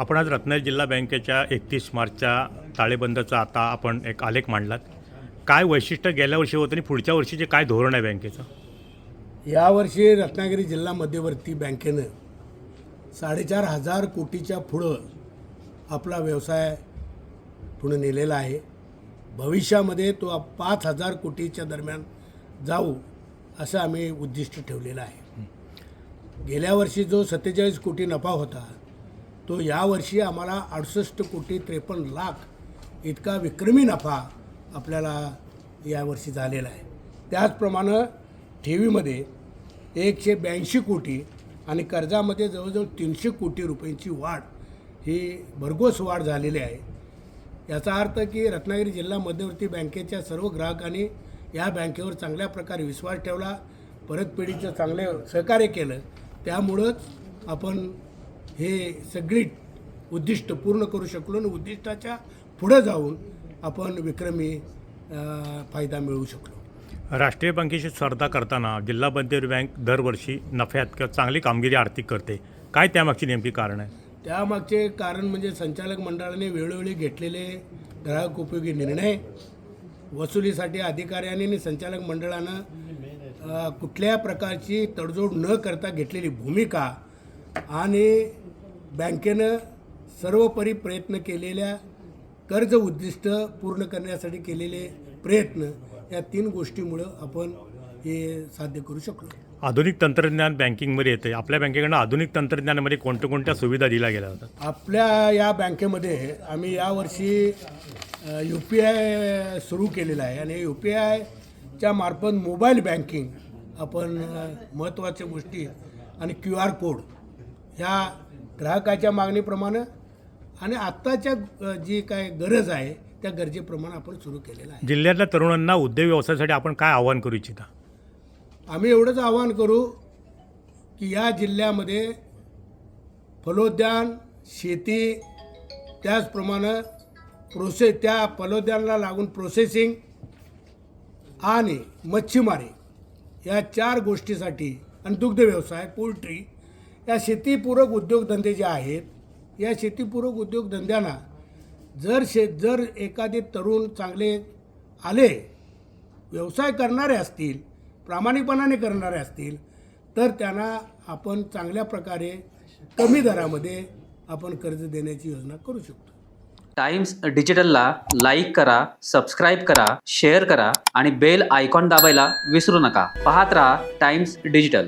आपण आज रत्नागिरी जिल्हा बँकेच्या एकतीस मार्चच्या ताळेबंदचा आता आपण एक आलेख मांडलात. काय वैशिष्ट्य गेल्या वर्षी होतं आणि पुढच्या वर्षीचे काय धोरण आहे बँकेचं? यावर्षी रत्नागिरी जिल्हा मध्यवर्ती बँकेनं साडेचार हजार कोटीच्या पुढं आपला व्यवसाय पुढे नेलेला आहे. भविष्यामध्ये तो पाच हजार कोटीच्या दरम्यान जाऊ असं आम्ही उद्दिष्ट ठेवलेलं आहे. गेल्या वर्षी जो सत्तेचाळीस कोटी नफा होता तो यावर्षी आम्हाला अडुसष्ट कोटी त्रेपन्न लाख इतका विक्रमी नफा आपल्याला यावर्षी झालेला आहे. त्याचप्रमाणे ठेवीमध्ये एकशे ब्याऐंशी कोटी आणि कर्जामध्ये जवळजवळ तीनशे कोटी रुपयांची वाढ ही भरघोस वाढ झालेली आहे. याचा अर्थ की रत्नागिरी जिल्हा मध्यवर्ती बँकेच्या सर्व ग्राहकांनी या बँकेवर चांगल्या प्रकारे विश्वास ठेवला परतफेडीचं चांगले सहकार्य केलं. त्यामुळंच आपण हे सगळी उद्दिष्ट पूर्ण करू शकलो आणि उद्दिष्टाच्या पुढं जाऊन आपण विक्रमी फायदा मिळवू शकलो. राष्ट्रीय बँकेशी स्पर्धा करताना जिल्हा मध्यवर्ती बँक दरवर्षी नफ्यात किंवा चांगली कामगिरी आर्थिक करते. काय त्यामागची नेमकी कारण आहे? त्यामागचे कारण म्हणजे संचालक मंडळाने वेळोवेळी घेतलेले ग्राहक उपयोगी निर्णय वसुलीसाठी अधिकाऱ्यांनी आणि संचालक मंडळानं कुठल्या प्रकारची तडजोड न करता घेतलेली भूमिका आणि बँकेनं सर्वपरी प्रयत्न केलेल्या कर्ज उद्दिष्ट पूर्ण करण्यासाठी केलेले प्रयत्न या तीन गोष्टीमुळं आपण हे साध्य करू शकलो. आधुनिक तंत्रज्ञान बँकिंगमध्ये येते आपल्या बँकेकडनं आधुनिक तंत्रज्ञानामध्ये कोणत्या कोणत्या सुविधा दिल्या गेल्या जातात आपल्या या बँकेमध्ये आम्ही यावर्षी यू पी आय सुरू केलेलं आहे आणि यू पी आयच्या मार्फत मोबाईल बँकिंग आपण महत्त्वाच्या गोष्टी आणि क्यू आर कोड ह्या ग्राहकाच्या मागणीप्रमाणे आणि आत्ताच्या जी काय गरज आहे त्या गरजेप्रमाणे आपण सुरू केलेलं आहे. जिल्ह्यातल्या तरुणांना उद्योग व्यवसायासाठी आपण काय आवाहन करू इच्छिता? आम्ही एवढंच आवाहन करू की या जिल्ह्यामध्ये फलोद्यान शेती त्याचप्रमाणे प्रोसेस त्या फलोद्यानला लागून प्रोसेसिंग आणि मच्छीमारी या चार गोष्टीसाठी आणि दुग्ध व्यवसाय पोल्ट्री या शेतीपूरक उद्योगधंदे जे आहेत या शेतीपूरक उद्योगधंद्यांना जर शे जर एखादे तरुण चांगले आले व्यवसाय करणारे असतील प्रामाणिकपणाने करणारे असतील तर त्यांना आपण चांगल्या प्रकारे कमी दरामध्ये आपण कर्ज देण्याची योजना करू शकतो. टाइम्स डिजिटलला लाईक करा सबस्क्राईब करा शेअर करा आणि बेल आयकॉन दाबायला विसरू नका. पाहत राहा टाइम्स डिजिटल.